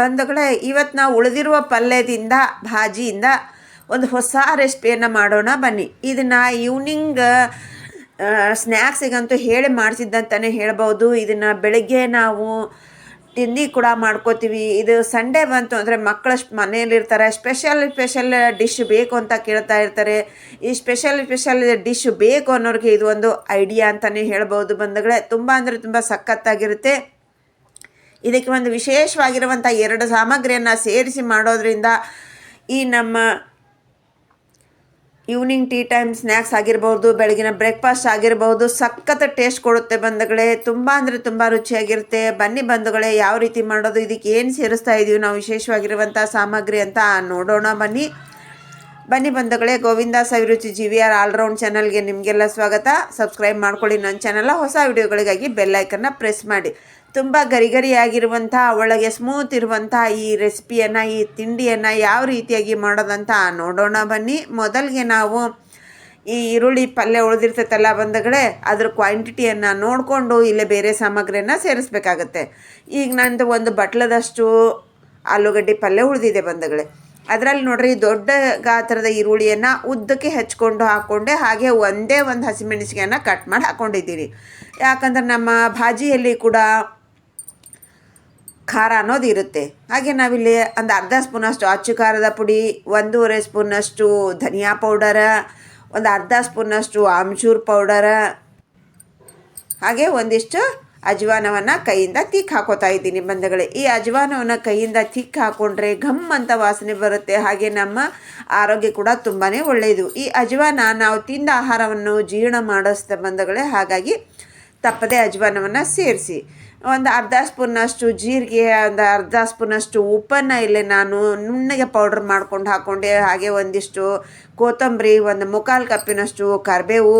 ಬಂಧುಗಳೇ ಇವತ್ತು ನಾವು ಉಳಿದಿರುವ ಪಲ್ಯದಿಂದ, ಭಾಜಿಯಿಂದ ಒಂದು ಹೊಸ ರೆಸಿಪಿಯನ್ನು ಮಾಡೋಣ ಬನ್ನಿ. ಇದನ್ನು ಈವ್ನಿಂಗ್ ಸ್ನ್ಯಾಕ್ಸಿಗಂತೂ ಹೇಳಿ ಮಾಡಿಸಿದ್ದಂತಲೇ ಹೇಳ್ಬೋದು. ಇದನ್ನು ಬೆಳಗ್ಗೆ ನಾವು ತಿಂಡಿ ಕೂಡ ಮಾಡ್ಕೋತೀವಿ. ಇದು ಸಂಡೇ ಬಂತು ಅಂದರೆ ಮಕ್ಕಳು ಮನೆಯಲ್ಲಿರ್ತಾರೆ. ಸ್ಪೆಷಲ್ ಸ್ಪೆಷಲ್ ಡಿಶ್ ಬೇಕು ಅಂತ ಕೇಳ್ತಾ ಇರ್ತಾರೆ. ಈ ಸ್ಪೆಷಲ್ ಸ್ಪೆಷಲ್ ಡಿಶ್ ಬೇಕು ಅನ್ನೋರಿಗೆ ಇದು ಒಂದು ಐಡಿಯಾ ಅಂತಲೇ ಹೇಳ್ಬೋದು ಬಂಧುಗಳೇ. ತುಂಬ ಅಂದರೆ ತುಂಬ ಸಖತ್ತಾಗಿರುತ್ತೆ. ಇದಕ್ಕೆ ಒಂದು ವಿಶೇಷವಾಗಿರುವಂಥ ಎರಡು ಸಾಮಗ್ರಿಯನ್ನು ಸೇರಿಸಿ ಮಾಡೋದ್ರಿಂದ ಈ ನಮ್ಮ ಈವ್ನಿಂಗ್ ಟೀ ಟೈಮ್ ಸ್ನ್ಯಾಕ್ಸ್ ಆಗಿರ್ಬೋದು, ಬೆಳಗಿನ ಬ್ರೇಕ್ಫಾಸ್ಟ್ ಆಗಿರ್ಬೋದು, ಸಖತ್ ಟೇಸ್ಟ್ ಕೊಡುತ್ತೆ ಬಂಧುಗಳೇ. ತುಂಬ ಅಂದರೆ ತುಂಬ ರುಚಿಯಾಗಿರುತ್ತೆ. ಬನ್ನಿ ಬಂಧುಗಳೇ, ಯಾವ ರೀತಿ ಮಾಡೋದು, ಇದಕ್ಕೆ ಏನು ಸೇರಿಸ್ತಾ ಇದೀವಿ ನಾವು ವಿಶೇಷವಾಗಿರುವಂಥ ಸಾಮಗ್ರಿ ಅಂತ ನೋಡೋಣ ಬನ್ನಿ. ಬನ್ನಿ ಬಂಧುಗಳೇ, Govinda Saviruchi G V R all round ಚಾನಲ್ಗೆ ನಿಮಗೆಲ್ಲ ಸ್ವಾಗತ. ಸಬ್ಸ್ಕ್ರೈಬ್ ಮಾಡ್ಕೊಳ್ಳಿ ನನ್ನ ಚಾನಲ್ ಹೊಸ ವಿಡಿಯೋಗಳಿಗಾಗಿ ಬೆಲ್ಲೈಕನ್ನ ಪ್ರೆಸ್ ಮಾಡಿ. ತುಂಬ ಗರಿಗರಿಯಾಗಿರುವಂಥ, ಒಳಗೆ ಸ್ಮೂತ್ ಇರುವಂಥ ಈ ರೆಸಿಪಿಯನ್ನು ಈ ತಿಂಡಿಯನ್ನು ಯಾವ ರೀತಿಯಾಗಿ ಮಾಡೋದಂತ ನೋಡೋಣ ಬನ್ನಿ. ಮೊದಲಿಗೆ ನಾವು ಈ ಈರುಳ್ಳಿ ಪಲ್ಯ ಉಳಿದಿರ್ತೈತಲ್ಲ ಬಂದಗಡೆ, ಅದ್ರ ಕ್ವಾಂಟಿಟಿಯನ್ನು ನೋಡಿಕೊಂಡು ಇಲ್ಲೇ ಬೇರೆ ಸಾಮಗ್ರಿಯನ್ನು ಸೇರಿಸ್ಬೇಕಾಗತ್ತೆ. ಈಗ ನಂದು ಒಂದು ಬಟ್ಲದಷ್ಟು ಆಲೂಗಡ್ಡೆ ಪಲ್ಯ ಉಳಿದಿದೆ ಬಂದಗಳೇ ಅದರಲ್ಲಿ ನೋಡ್ರಿ, ದೊಡ್ಡ ಗಾತ್ರದ ಈರುಳ್ಳಿಯನ್ನು ಉದ್ದಕ್ಕೆ ಹೆಚ್ಕೊಂಡು ಹಾಕ್ಕೊಂಡೆ ಹಾಗೆ ಒಂದೇ ಒಂದು ಹಸಿಮೆಣಸಿಗೆಯನ್ನು ಕಟ್ ಮಾಡಿ ಹಾಕ್ಕೊಂಡಿದ್ದೀನಿ ಯಾಕಂದ್ರೆ ನಮ್ಮ ಭಾಜಿಯಲ್ಲಿ ಕೂಡ ಖಾರ ಅನ್ನೋದು ಇರುತ್ತೆ. ಹಾಗೆ ನಾವಿಲ್ಲಿ ಒಂದು ಅರ್ಧ ಸ್ಪೂನಷ್ಟು ಅಚ್ಚು ಖಾರದ ಪುಡಿ, ಒಂದೂವರೆ ಸ್ಪೂನಷ್ಟು ಧನಿಯಾ ಪೌಡರ, ಒಂದು ಅರ್ಧ ಸ್ಪೂನಷ್ಟು ಆಮ್ಚೂರ್ ಪೌಡರ, ಹಾಗೆ ಒಂದಿಷ್ಟು ಅಜವಾನವನ್ನು ಕೈಯಿಂದ ತಿಕ್ ಹಾಕೋತಾ ಇದ್ದೀನಿ ಬಂಧುಗಳೇ. ಈ ಅಜವಾನವನ್ನು ಕೈಯಿಂದ ತಿಕ್ ಹಾಕೊಂಡ್ರೆ ಘಮ್ ಅಂತ ವಾಸನೆ ಬರುತ್ತೆ. ಹಾಗೆ ನಮ್ಮ ಆರೋಗ್ಯ ಕೂಡ ತುಂಬಾ ಒಳ್ಳೆಯದು ಈ ಅಜ್ವಾನ ನಾವು ತಿಂದ ಆಹಾರವನ್ನು ಜೀರ್ಣ ಮಾಡಿಸ್ತಾ ಬಂಧುಗಳೇ, ಹಾಗಾಗಿ ತಪ್ಪದೆ ಅಜವಾನವನ್ನು ಸೇರಿಸಿ. ಒಂದು ಅರ್ಧ ಸ್ಪೂನಷ್ಟು ಜೀರಿಗೆ, ಒಂದು ಅರ್ಧ ಸ್ಪೂನಷ್ಟು ಉಪ್ಪನ್ನು ಇಲ್ಲಿ ನಾನು ನುಣ್ಣಗೆ ಪೌಡ್ರ್ ಮಾಡ್ಕೊಂಡು ಹಾಕ್ಕೊಂಡೆ ಹಾಗೆ ಒಂದಿಷ್ಟು ಕೊತ್ತಂಬರಿ, ಒಂದು ಮುಕ್ಕಾಲು ಕಪ್ಪಿನಷ್ಟು ಕರಿಬೇವು.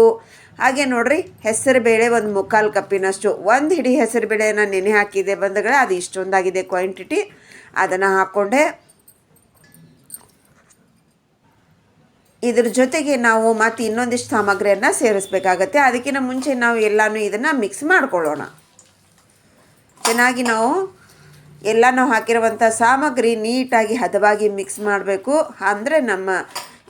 ಹಾಗೆ ನೋಡ್ರಿ ಹೆಸರುಬೇಳೆ ಒಂದು ಮುಕ್ಕಾಲು ಕಪ್ಪಿನಷ್ಟು. ಒಂದು ಹಿಡಿ ಹೆಸರುಬೇಳೆನ ನೆನೆ ಹಾಕಿದೆ ಬಂದಗಳ ಅದು ಇಷ್ಟೊಂದಾಗಿದೆ ಕ್ವಾಂಟಿಟಿ ಅದನ್ನು ಹಾಕ್ಕೊಂಡೆ ಇದ್ರ ಜೊತೆಗೆ ನಾವು ಮತ್ತೆ ಇನ್ನೊಂದಿಷ್ಟು ಸಾಮಗ್ರಿಯನ್ನು ಸೇರಿಸ್ಬೇಕಾಗತ್ತೆ. ಅದಕ್ಕಿಂತ ಮುಂಚೆ ನಾವು ಎಲ್ಲನೂ ಇದನ್ನು ಮಿಕ್ಸ್ ಮಾಡ್ಕೊಳ್ಳೋಣ. ಚೆನ್ನಾಗಿ ನಾವು ಎಲ್ಲನೂ ಹಾಕಿರುವಂಥ ಸಾಮಗ್ರಿ ನೀಟಾಗಿ ಹದವಾಗಿ ಮಿಕ್ಸ್ ಮಾಡಬೇಕು. ಅಂದರೆ ನಮ್ಮ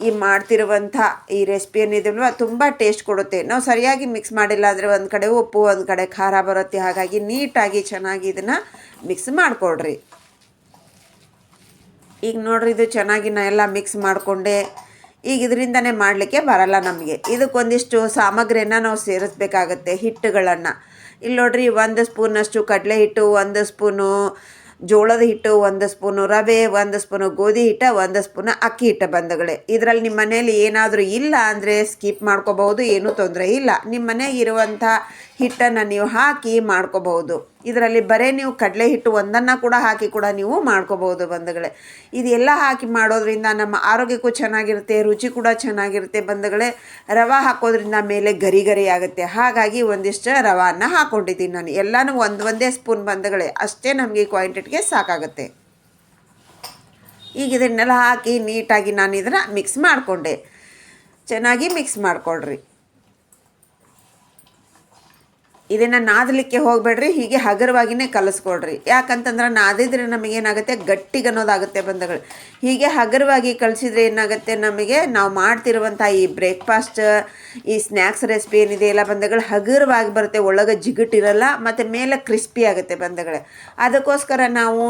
ಈ ಮಾಡ್ತಿರುವಂಥ ಈ ರೆಸಿಪಿ ಏನಿದೆಯಲ್ವ, ತುಂಬ ಟೇಸ್ಟ್ ಕೊಡುತ್ತೆ. ನಾವು ಸರಿಯಾಗಿ ಮಿಕ್ಸ್ ಮಾಡಿಲ್ಲ ಅಂದರೆ ಒಂದು ಕಡೆ ಉಪ್ಪು, ಒಂದು ಕಡೆ ಖಾರ ಬರುತ್ತೆ. ಹಾಗಾಗಿ ನೀಟಾಗಿ ಚೆನ್ನಾಗಿ ಇದನ್ನು ಮಿಕ್ಸ್ ಮಾಡಿಕೊಡ್ರಿ ಈಗ ನೋಡ್ರಿ, ಇದು ಚೆನ್ನಾಗಿ ನಾ ಎಲ್ಲ ಮಿಕ್ಸ್ ಮಾಡಿಕೊಂಡೆ. ಈಗ ಇದರಿಂದನೇ ಮಾಡಲಿಕ್ಕೆ ಬರಲ್ಲ ನಮಗೆ. ಇದಕ್ಕೊಂದಿಷ್ಟು ಸಾಮಗ್ರಿಯನ್ನು ನಾವು ಸೇರಿಸ್ಬೇಕಾಗತ್ತೆ, ಹಿಟ್ಟುಗಳನ್ನು. ಇಲ್ಲಿ ನೋಡ್ರಿ ಒಂದು ಸ್ಪೂನಷ್ಟು ಕಡಲೆ ಹಿಟ್ಟು, ಒಂದು ಸ್ಪೂನು ಜೋಳದ ಹಿಟ್ಟು, ಒಂದು ಸ್ಪೂನು ರವೆ, ಒಂದು ಸ್ಪೂನು ಗೋಧಿ ಹಿಟ್ಟ, ಒಂದು ಸ್ಪೂನು ಅಕ್ಕಿ ಹಿಟ್ಟು ಬಂದಗಳೇ ಇದರಲ್ಲಿ ನಿಮ್ಮ ಮನೇಲಿ ಏನಾದರೂ ಇಲ್ಲ ಅಂದರೆ ಸ್ಕಿಪ್ ಮಾಡ್ಕೋಬಹುದು, ಏನೂ ತೊಂದರೆ ಇಲ್ಲ. ನಿಮ್ಮ ಮನೆಗೆ ಇರುವಂಥ ಹಿಟ್ಟನ್ನು ನೀವು ಹಾಕಿ ಮಾಡ್ಕೋಬಹುದು. ಇದರಲ್ಲಿ ಬರೀ ನೀವು ಕಡಲೆ ಹಿಟ್ಟು ಒಂದನ್ನು ಕೂಡ ಹಾಕಿ ಕೂಡ ನೀವು ಮಾಡ್ಕೋಬಹುದು ಬಂಧುಗಳೇ. ಇದೆಲ್ಲ ಹಾಕಿ ಮಾಡೋದ್ರಿಂದ ನಮ್ಮ ಆರೋಗ್ಯಕ್ಕೂ ಚೆನ್ನಾಗಿರುತ್ತೆ, ರುಚಿ ಕೂಡ ಚೆನ್ನಾಗಿರುತ್ತೆ ಬಂಧುಗಳೇ. ರವೆ ಹಾಕೋದ್ರಿಂದ ಮೇಲೆ ಗರಿ ಗರಿ ಆಗುತ್ತೆ. ಹಾಗಾಗಿ ಒಂದಿಷ್ಟು ರವಾನ ಹಾಕ್ಕೊಂಡಿದ್ದೀನಿ ನಾನು. ಎಲ್ಲನೂ ಒಂದು, ಒಂದೇ ಸ್ಪೂನ್ ಬಂಧುಗಳೇ. ಅಷ್ಟೇ ನಮಗೆ ಕ್ವಾಂಟಿಟಿಗೆ ಸಾಕಾಗುತ್ತೆ. ಈಗ ಇದನ್ನೆಲ್ಲ ಹಾಕಿ ನೀಟಾಗಿ ನಾನು ಇದನ್ನು ಮಿಕ್ಸ್ ಮಾಡಿಕೊಂಡೆ. ಚೆನ್ನಾಗಿ ಮಿಕ್ಸ್ ಮಾಡಿಕೊಡ್ರಿ ಇದನ್ನು ನಾದಲಿಕ್ಕೆ ಹೋಗಬೇಡ್ರಿ, ಹೀಗೆ ಹಗರವಾಗಿಯೇ ಕಲಿಸ್ಕೊಡ್ರಿ ಯಾಕಂತಂದ್ರೆ ನಾದಿದ್ರೆ ನಮಗೇನಾಗುತ್ತೆ ಗಟ್ಟಿಗೆ ಅನ್ನೋದಾಗುತ್ತೆ ಬಂಧಗಳು. ಹೀಗೆ ಹಗರವಾಗಿ ಕಲಿಸಿದ್ರೆ ಏನಾಗುತ್ತೆ? ನಮಗೆ ನಾವು ಮಾಡ್ತಿರುವಂಥ ಈ ಬ್ರೇಕ್ಫಾಸ್ಟ್ ಈ ಸ್ನ್ಯಾಕ್ಸ್ ರೆಸಿಪಿ ಏನಿದೆ ಎಲ್ಲ ಬಂಧಗಳು ಹಗುರವಾಗಿ ಬರುತ್ತೆ. ಒಳಗೆ ಜಿಗುಟಿರಲ್ಲ ಮತ್ತು ಮೇಲೆ ಕ್ರಿಸ್ಪಿ ಆಗುತ್ತೆ ಬಂಧಗಳೇ. ಅದಕ್ಕೋಸ್ಕರ ನಾವು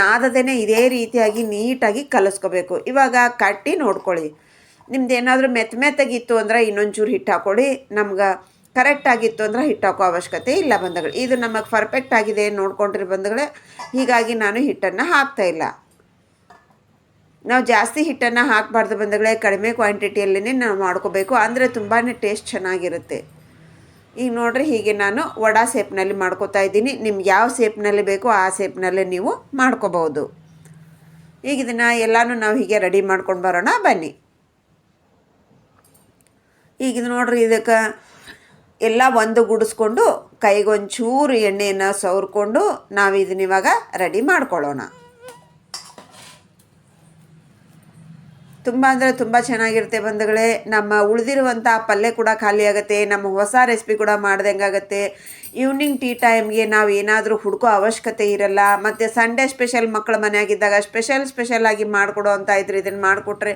ನಾದದೇ ಇದೇ ರೀತಿಯಾಗಿ ನೀಟಾಗಿ ಕಲಿಸ್ಕೋಬೇಕು. ಇವಾಗ ಕಟ್ಟಿ ನೋಡ್ಕೊಳ್ಳಿ. ನಿಮ್ದು ಏನಾದರೂ ಮೆತ್ತ ಮೆತ್ತಗಿತ್ತು ಅಂದರೆ ಇನ್ನೊಂಚೂರು ಹಿಟ್ಟು ಹಾಕ್ಕೊಳ್ಳಿ ನಮ್ಗೆ ಕರೆಕ್ಟ್ ಆಗಿತ್ತು ಅಂದರೆ ಹಿಟ್ಟು ಹಾಕೋ ಅವಶ್ಯಕತೆ ಇಲ್ಲ ಬಂಧುಗಳು. ಇದು ನಮಗೆ ಪರ್ಫೆಕ್ಟ್ ಆಗಿದೆ ನೋಡ್ಕೊಂಡ್ರಿ ಬಂಧುಗಳೇ. ಹೀಗಾಗಿ ನಾನು ಹಿಟ್ಟನ್ನು ಹಾಕ್ತಾ ಇಲ್ಲ. ನಾವು ಜಾಸ್ತಿ ಹಿಟ್ಟನ್ನು ಹಾಕಬಾರ್ದು ಬಂಧುಗಳೇ. ಕಡಿಮೆ ಕ್ವಾಂಟಿಟಿಯಲ್ಲೇ ನಾವು ಮಾಡ್ಕೋಬೇಕು. ಅಂದರೆ ತುಂಬಾ ಟೇಸ್ಟ್ ಚೆನ್ನಾಗಿರುತ್ತೆ. ಈಗ ನೋಡ್ರಿ, ಹೀಗೆ ನಾನು ವಡಾ ಸೇಪ್ನಲ್ಲಿ ಮಾಡ್ಕೋತಾ ಇದ್ದೀನಿ. ನಿಮ್ಗೆ ಯಾವ ಸೇಪ್ನಲ್ಲಿ ಬೇಕೋ ಆ ಸೇಪ್ನಲ್ಲೇ ನೀವು ಮಾಡ್ಕೋಬಹುದು. ಈಗ ಇದನ್ನು ಎಲ್ಲನೂ ನಾವು ಹೀಗೆ ರೆಡಿ ಮಾಡ್ಕೊಂಡು ಬರೋಣ. ಬನ್ನಿ. ಈಗ ನೋಡ್ರಿ, ಇದಕ್ಕೆ ಎಲ್ಲ ಒಂದು ಗುಡಿಸ್ಕೊಂಡು ಕೈಗೊಂಚೂರು ಎಣ್ಣೆಯನ್ನು ಸವರ್ಕೊಂಡು ನಾವು ಇದನ್ನ ಇವಾಗ ರೆಡಿ ಮಾಡ್ಕೊಳ್ಳೋಣ. ತುಂಬ ಅಂದರೆ ತುಂಬ ಚೆನ್ನಾಗಿರುತ್ತೆ ಬಂಧುಗಳೇ. ನಮ್ಮ ಉಳಿದಿರುವಂಥ ಪಲ್ಯ ಕೂಡ ಖಾಲಿ ಆಗುತ್ತೆ, ನಮ್ಮ ಹೊಸ ರೆಸಿಪಿ ಕೂಡ ಮಾಡ್ದಂಗಾಗತ್ತೆ ಈವ್ನಿಂಗ್ ಟೀ ಟೈಮ್ಗೆ ನಾವು ಏನಾದರೂ ಹುಡುಕೋ ಅವಶ್ಯಕತೆ ಇರಲ್ಲ. ಮತ್ತು ಸಂಡೇ ಸ್ಪೆಷಲ್ ಮಕ್ಕಳ ಮನೆಯಾಗಿದ್ದಾಗ ಸ್ಪೆಷಲ್ ಸ್ಪೆಷಲ್ ಆಗಿ ಮಾಡಿಕೊಡೋ ಅಂತ ಇದ್ರೆ ಇದನ್ನು ಮಾಡಿಕೊಟ್ರೆ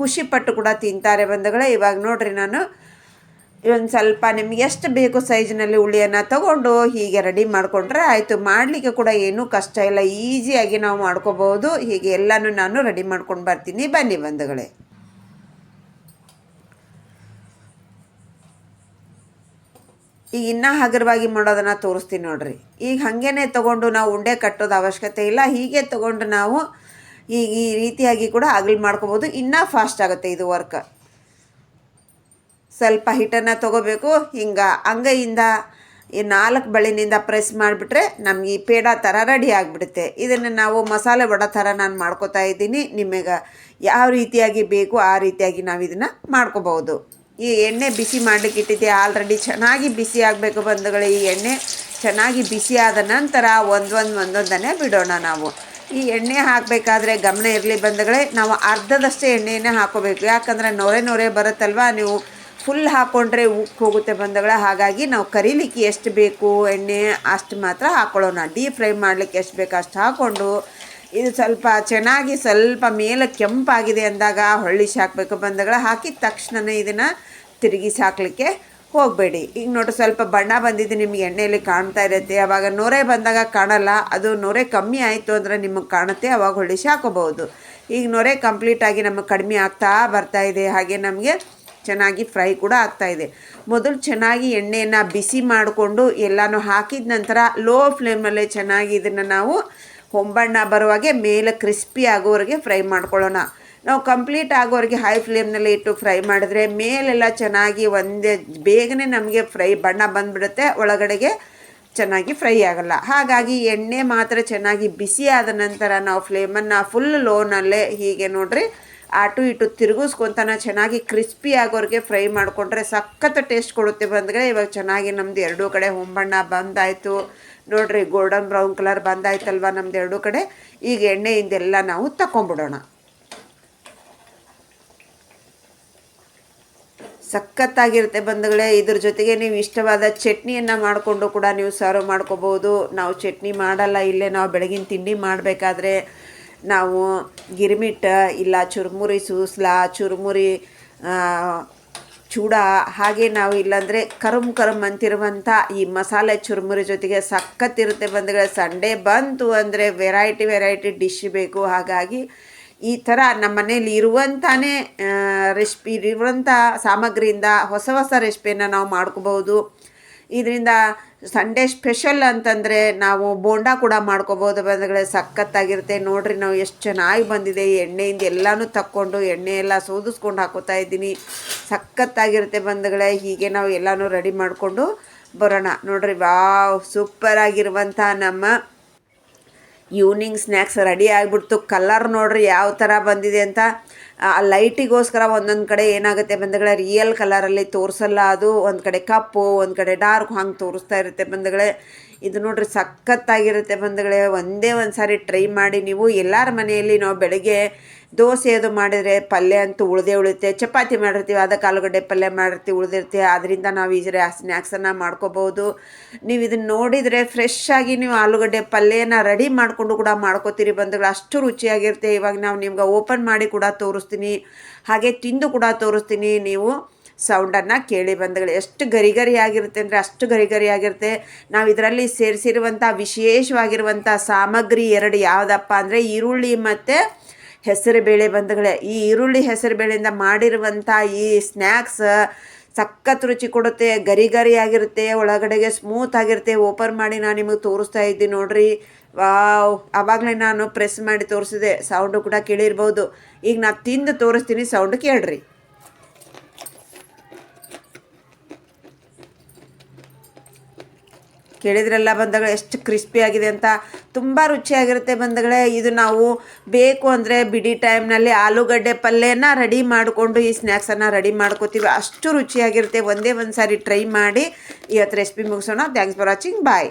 ಖುಷಿಪಟ್ಟು ಕೂಡ ತಿಂತಾರೆ ಬಂಧುಗಳೇ. ಇವಾಗ ನೋಡ್ರಿ ನಾನು ಒಂದು ಸ್ವಲ್ಪ ನಿಮ್ಗೆ ಎಷ್ಟು ಬೇಕು ಸೈಜ್ನಲ್ಲಿ ಹುಳಿಯನ್ನು ತಗೊಂಡು ಹೀಗೆ ರೆಡಿ ಮಾಡಿಕೊಂಡ್ರೆ ಆಯಿತು. ಮಾಡಲಿಕ್ಕೆ ಕೂಡ ಏನೂ ಕಷ್ಟ ಇಲ್ಲ. ಈಸಿಯಾಗಿ ನಾವು ಮಾಡ್ಕೋಬೋದು. ಹೀಗೆ ಎಲ್ಲನೂ ನಾನು ರೆಡಿ ಮಾಡ್ಕೊಂಡು ಬರ್ತೀನಿ. ಬನ್ನಿ ಬಂಧುಗಳೇ. ಈಗ ಇನ್ನೂ ಹಗುರವಾಗಿ ಮಾಡೋದನ್ನು ತೋರಿಸ್ತೀನಿ ನೋಡ್ರಿ. ಈಗ ಹಾಗೇನೆ ತೊಗೊಂಡು ನಾವು ಉಂಡೆ ಕಟ್ಟೋದು ಅವಶ್ಯಕತೆ ಇಲ್ಲ. ಹೀಗೆ ತೊಗೊಂಡು ನಾವು ಈಗ ಈ ರೀತಿಯಾಗಿ ಕೂಡ ಅಗಲ್ ಮಾಡ್ಕೋಬೋದು. ಇನ್ನೂ ಫಾಸ್ಟ್ ಆಗುತ್ತೆ ಇದು ವರ್ಕ್ ಸ್ವಲ್ಪ ಹಿಟ್ಟನ್ನು ತೊಗೋಬೇಕು. ಹಿಂಗೆ ಅಂಗೈಯಿಂದ ಈ ನಾಲ್ಕು ಬಳಿನಿಂದ ಪ್ರೆಸ್ ಮಾಡಿಬಿಟ್ರೆ ನಮ್ಗೆ ಈ ಪೇಡ ಥರ ರೆಡಿ ಆಗಿಬಿಡುತ್ತೆ. ಇದನ್ನು ನಾವು ಮಸಾಲೆ ವಡ ಥರ ನಾನು ಮಾಡ್ಕೋತಾ ಇದ್ದೀನಿ. ನಿಮಗೆ ಯಾವ ರೀತಿಯಾಗಿ ಬೇಕು ಆ ರೀತಿಯಾಗಿ ನಾವು ಇದನ್ನು ಮಾಡ್ಕೋಬೋದು ಈ ಎಣ್ಣೆ ಬಿಸಿ ಮಾಡಲಿಕ್ಕೆ ಇಟ್ಟಿದ್ದೆ. ಆಲ್ರೆಡಿ ಚೆನ್ನಾಗಿ ಬಿಸಿ ಆಗಬೇಕು ಬಂಧುಗಳು, ಈ ಎಣ್ಣೆ ಚೆನ್ನಾಗಿ ಬಿಸಿ ಆದ ನಂತರ ಒಂದೊಂದು ಒಂದೊಂದನ್ನೇ ಬಿಡೋಣ ನಾವು. ಈ ಎಣ್ಣೆ ಹಾಕಬೇಕಾದ್ರೆ ಗಮನ ಇರಲಿ ಬಂಧುಗಳೇ, ನಾವು ಅರ್ಧದಷ್ಟೇ ಎಣ್ಣೆಯನ್ನೇ ಹಾಕೋಬೇಕು. ಯಾಕಂದರೆ ನೊರೆ ನೊರೆ ಬರುತ್ತಲ್ವ ನೀವು ಫುಲ್ ಹಾಕ್ಕೊಂಡ್ರೆ ಉಪ್ಪು ಹೋಗುತ್ತೆ ಬಂದಗಳ ಹಾಗಾಗಿ ನಾವು ಕರೀಲಿಕ್ಕೆ ಎಷ್ಟು ಬೇಕು, ಎಣ್ಣೆ ಅಷ್ಟು ಮಾತ್ರ ಹಾಕ್ಕೊಳ್ಳೋಣ ಡೀಪ್ ಫ್ರೈ ಮಾಡಲಿಕ್ಕೆ ಎಷ್ಟು ಬೇಕು ಅಷ್ಟು ಹಾಕ್ಕೊಂಡು ಇದು ಸ್ವಲ್ಪ ಚೆನ್ನಾಗಿ ಸ್ವಲ್ಪ ಮೇಲೆ ಕೆಂಪಾಗಿದೆ ಅಂದಾಗ ಹೊಳ್ಳಿಸಿ ಹಾಕಬೇಕು ಬಂದಗಳ ಹಾಕಿದ ತಕ್ಷಣನೇ ಇದನ್ನು ತಿರುಗಿಸಿ ಹಾಕಲಿಕ್ಕೆ ಹೋಗಬೇಡಿ. ಈಗ ನೋಡಿ ಸ್ವಲ್ಪ ಬಣ್ಣ ಬಂದಿದ್ದು ನಿಮಗೆ ಎಣ್ಣೆಯಲ್ಲಿ ಕಾಣ್ತಾ ಇರುತ್ತೆ. ಅವಾಗ ನೊರೆ ಬಂದಾಗ ಕಾಣಲ್ಲ. ಅದು ನೊರೆ ಕಮ್ಮಿ ಆಯಿತು ಅಂದರೆ ನಿಮಗೆ ಕಾಣುತ್ತೆ, ಅವಾಗ ಹೊಳ್ಳಿಸಿ ಹಾಕೋಬಹುದು ಈಗ ನೊರೆ ಕಂಪ್ಲೀಟಾಗಿ ನಮಗೆ ಕಡಿಮೆ ಆಗ್ತಾ ಬರ್ತಾ ಇದೆ. ಹಾಗೆ ನಮಗೆ ಚೆನ್ನಾಗಿ ಫ್ರೈ ಕೂಡ ಆಗ್ತಾ ಇದೆ. ಮೊದಲು ಚೆನ್ನಾಗಿ ಎಣ್ಣೆಯನ್ನು ಬಿಸಿ ಮಾಡಿಕೊಂಡು ಎಲ್ಲನೂ ಹಾಕಿದ ನಂತರ ಲೋ ಫ್ಲೇಮಲ್ಲೇ ಚೆನ್ನಾಗಿ ಇದನ್ನು ನಾವು ಹೊಂಬಣ್ಣ ಬರುವಾಗೆ ಮೇಲೆ ಕ್ರಿಸ್ಪಿ ಆಗೋವರೆಗೆ ಫ್ರೈ ಮಾಡ್ಕೊಳ್ಳೋಣ. ನಾವು ಕಂಪ್ಲೀಟ್ ಆಗೋವರೆಗೆ ಹೈ ಫ್ಲೇಮ್ನಲ್ಲಿ ಇಟ್ಟು ಫ್ರೈ ಮಾಡಿದ್ರೆ ಮೇಲೆಲ್ಲ ಚೆನ್ನಾಗಿ ಒಂದೇ ಬೇಗನೆ ನಮಗೆ ಫ್ರೈ ಬಣ್ಣ ಬಂದುಬಿಡುತ್ತೆ, ಒಳಗಡೆಗೆ ಚೆನ್ನಾಗಿ ಫ್ರೈ ಆಗಲ್ಲ. ಹಾಗಾಗಿ ಎಣ್ಣೆ ಮಾತ್ರ ಚೆನ್ನಾಗಿ ಬಿಸಿ ಆದ ನಂತರ ನಾವು ಫ್ಲೇಮನ್ನು ಫುಲ್ ಲೋನಲ್ಲೇ ಹೀಗೆ ನೋಡ್ರಿ. ಆಟು ಇಟ್ಟು ತಿರುಗಿಸ್ಕೊತಾನ ಚೆನ್ನಾಗಿ ಕ್ರಿಸ್ಪಿ ಆಗೋರಿಗೆ ಫ್ರೈ ಮಾಡಿಕೊಂಡ್ರೆ ಸಖತ್ ಟೇಸ್ಟ್ ಕೊಡುತ್ತೆ ಬಂದರೆ ಇವಾಗ ಚೆನ್ನಾಗಿ ನಮ್ಮದು ಎರಡೂ ಕಡೆ ಹೊಂಬಣ್ಣ ಬಂದಾಯಿತು. ನೋಡ್ರಿ ಗೋಲ್ಡನ್ ಬ್ರೌನ್ ಕಲರ್ ಬಂದಾಯ್ತಲ್ವ ನಮ್ದು ಎರಡೂ ಕಡೆ. ಈಗ ಎಣ್ಣೆಯಿಂದೆಲ್ಲ ನಾವು ತಗೊಂಬಿಡೋಣ ಸಖತ್ತಾಗಿರುತ್ತೆ ಬಂಧುಗಳೇ ಇದ್ರ ಜೊತೆಗೆ ನೀವು ಇಷ್ಟವಾದ ಚಟ್ನಿಯನ್ನು ಮಾಡಿಕೊಂಡು ಕೂಡ ನೀವು ಸರ್ವ್ ಮಾಡ್ಕೋಬೋದು. ನಾವು ಚಟ್ನಿ ಮಾಡಲ್ಲ, ಇಲ್ಲೇ ನಾವು ಬೆಳಗಿನ ತಿಂಡಿ ಮಾಡಬೇಕಾದ್ರೆ ನಾವು ಗಿರ್ಮಿಟ್ ಇಲ್ಲ ಚುರುಮುರಿ ಸೂಸ್ಲಾ ಚುರುಮುರಿ ಚೂಡ, ಹಾಗೆ ನಾವು ಇಲ್ಲಾಂದರೆ ಕರುಮ್ ಕರುಮ್ ಅಂತಿರುವಂಥ ಈ ಮಸಾಲೆ ಚುರುಮುರಿ ಜೊತೆಗೆ ಸಖತ್ತಿರುತ್ತೆ ಬಂದರೆ ಸಂಡೇ ಬಂತು ಅಂದರೆ ವೆರೈಟಿ ವೆರೈಟಿ ಡಿಶ್ ಬೇಕು. ಹಾಗಾಗಿ ಈ ಥರ ನಮ್ಮ ಮನೇಲಿ ಇರುವಂಥನೇ ರೆಸಿಪಿ, ಇರುವಂಥ ಸಾಮಗ್ರಿಯಿಂದ ಹೊಸ ಹೊಸ ರೆಸಿಪಿಯನ್ನು ನಾವು ಮಾಡ್ಕೋಬೋದು ಇದರಿಂದ ಸಂಡೇ ಸ್ಪೆಷಲ್ ಅಂತಂದರೆ ನಾವು ಬೋಂಡ ಕೂಡ ಮಾಡ್ಕೋಬೋದು. ಬಂದಗಳೇ ಸಖತ್ತಾಗಿರುತ್ತೆ. ನೋಡಿರಿ ನಾವು ಎಷ್ಟು ಚೆನ್ನಾಗಿ ಬಂದಿದೆ. ಎಣ್ಣೆಯಿಂದ ಎಲ್ಲನೂ ತಕ್ಕೊಂಡು ಎಣ್ಣೆ ಎಲ್ಲ ಸೋದಿಸ್ಕೊಂಡು ಹಾಕೋತಾ ಇದ್ದೀನಿ. ಸಖತ್ತಾಗಿರುತ್ತೆ ಬಂದಗಳೇ. ಹೀಗೆ ನಾವು ಎಲ್ಲನೂ ರೆಡಿ ಮಾಡಿಕೊಂಡು ಬರೋಣ. ನೋಡಿರಿ, ವಾವ್ ಸೂಪರಾಗಿರುವಂಥ ನಮ್ಮ ಈವ್ನಿಂಗ್ ಸ್ನ್ಯಾಕ್ಸ್ ರೆಡಿ ಆಗಿಬಿಡ್ತು. ಕಲರ್ ನೋಡ್ರಿ ಯಾವ ಥರ ಬಂದಿದೆ ಅಂತ. ಆ ಲೈಟಿಗೋಸ್ಕರ ಒಂದೊಂದು ಕಡೆ ಏನಾಗುತ್ತೆ ಬಂದಗಳೇ ರಿಯಲ್ ಕಲರಲ್ಲಿ ತೋರಿಸಲ್ಲ ಅದು. ಒಂದು ಕಡೆ ಕಪ್ಪು ಒಂದು ಕಡೆ ಡಾರ್ಕ್ ಹಂಗೆ ತೋರಿಸ್ತಾ ಇರುತ್ತೆ ಬಂದಗಳೇ ಇದು ನೋಡ್ರಿ ಸಖತ್ತಾಗಿರುತ್ತೆ ಬಂದಗಳೇ ಒಂದೇ ಒಂದು ಸಾರಿ ಟ್ರೈ ಮಾಡಿ ನೀವು. ಎಲ್ಲರ ಮನೆಯಲ್ಲಿ ನಾವು ಬೆಳಗ್ಗೆ ದೋಸೆ ಅದು ಮಾಡಿದರೆ ಪಲ್ಯ ಅಂತೂ ಉಳಿದೇ ಉಳಿತೆ ಚಪಾತಿ ಮಾಡಿರ್ತೀವಿ ಅದಕ್ಕೆ ಆಲೂಗಡ್ಡೆ ಪಲ್ಯ ಮಾಡಿರ್ತೀವಿ, ಉಳಿದಿರ್ತೀವಿ. ಅದರಿಂದ ನಾವು ಈಜರೆ ಆ ಸ್ನ್ಯಾಕ್ಸನ್ನು ಮಾಡ್ಕೋಬೋದು ನೀವು ಇದನ್ನು ನೋಡಿದರೆ ಫ್ರೆಶ್ ಆಗಿ ನೀವು ಆಲೂಗಡ್ಡೆ ಪಲ್ಯನ ರೆಡಿ ಮಾಡಿಕೊಂಡು ಕೂಡ ಮಾಡ್ಕೋತೀರಿ ಬಂಧುಗಳು. ಅಷ್ಟು ರುಚಿಯಾಗಿರುತ್ತೆ. ಇವಾಗ ನಾವು ನಿಮ್ಗೆ ಓಪನ್ ಮಾಡಿ ಕೂಡ ತೋರಿಸ್ತೀನಿ. ಹಾಗೆ ತಿಂದು ಕೂಡ ತೋರಿಸ್ತೀನಿ ನೀವು ಸೌಂಡನ್ನು ಕೇಳಿ ಬಂದಗಳು ಎಷ್ಟು ಗರಿಗರಿಯಾಗಿರುತ್ತೆ ಅಂದರೆ ಅಷ್ಟು ಗರಿ ಗರಿ ಆಗಿರುತ್ತೆ. ನಾವು ಇದರಲ್ಲಿ ಸೇರಿಸಿರುವಂಥ ವಿಶೇಷವಾಗಿರುವಂಥ ಸಾಮಗ್ರಿ ಎರಡು ಯಾವುದಪ್ಪ ಅಂದರೆ ಈರುಳ್ಳಿ ಮತ್ತು ಹೆಸರುಬೇಳೆ ಬಂಧುಗಳೇ, ಈ ಈರುಳ್ಳಿ ಹೆಸರುಬೇಳೆಯಿಂದ ಮಾಡಿರುವಂಥ ಈ ಸ್ನ್ಯಾಕ್ಸ್ ಸಖತ್ ರುಚಿ ಕೊಡುತ್ತೆ, ಗರಿ ಗರಿ ಆಗಿರುತ್ತೆ, ಒಳಗಡೆಗೆ ಸ್ಮೂತ್ ಆಗಿರುತ್ತೆ. ಓಪನ್ ಮಾಡಿ ನಾನು ನಿಮಗೆ ತೋರಿಸ್ತಾ ಇದ್ದೀನಿ ನೋಡ್ರಿ. ವಾವ್ ಆವಾಗಲೇ ನಾನು ಪ್ರೆಸ್ ಮಾಡಿ ತೋರಿಸಿದೆ. ಸೌಂಡು ಕೂಡ ಕೇಳಿರ್ಬೋದು. ಈಗ ನಾನು ತಿಂದು ತೋರಿಸ್ತೀನಿ. ಸೌಂಡ್ ಕೇಳ್ರಿ. ಕೇಳಿದ್ರೆಲ್ಲ ಬಂದಾಗ ಎಷ್ಟು ಕ್ರಿಸ್ಪಿ ಆಗಿದೆ ಅಂತ. ತುಂಬ ರುಚಿಯಾಗಿರುತ್ತೆ ಬಂಧುಗಳೇ. ಇದು ನಾವು ಬೇಕು ಅಂದರೆ ಬಿಡಿ ಟೈಮ್ನಲ್ಲಿ ಆಲೂಗಡ್ಡೆ ಪಲ್ಯನ ರೆಡಿ ಮಾಡಿಕೊಂಡು ಈ ಸ್ನ್ಯಾಕ್ಸನ್ನು ರೆಡಿ ಮಾಡ್ಕೋತೀವಿ. ಅಷ್ಟು ರುಚಿಯಾಗಿರುತ್ತೆ. ಒಂದೇ ಒಂದು ಸಾರಿ ಟ್ರೈ ಮಾಡಿ ಇವತ್ತು ರೆಸಿಪಿ ಮುಗಿಸೋಣ. Thanks for watching bye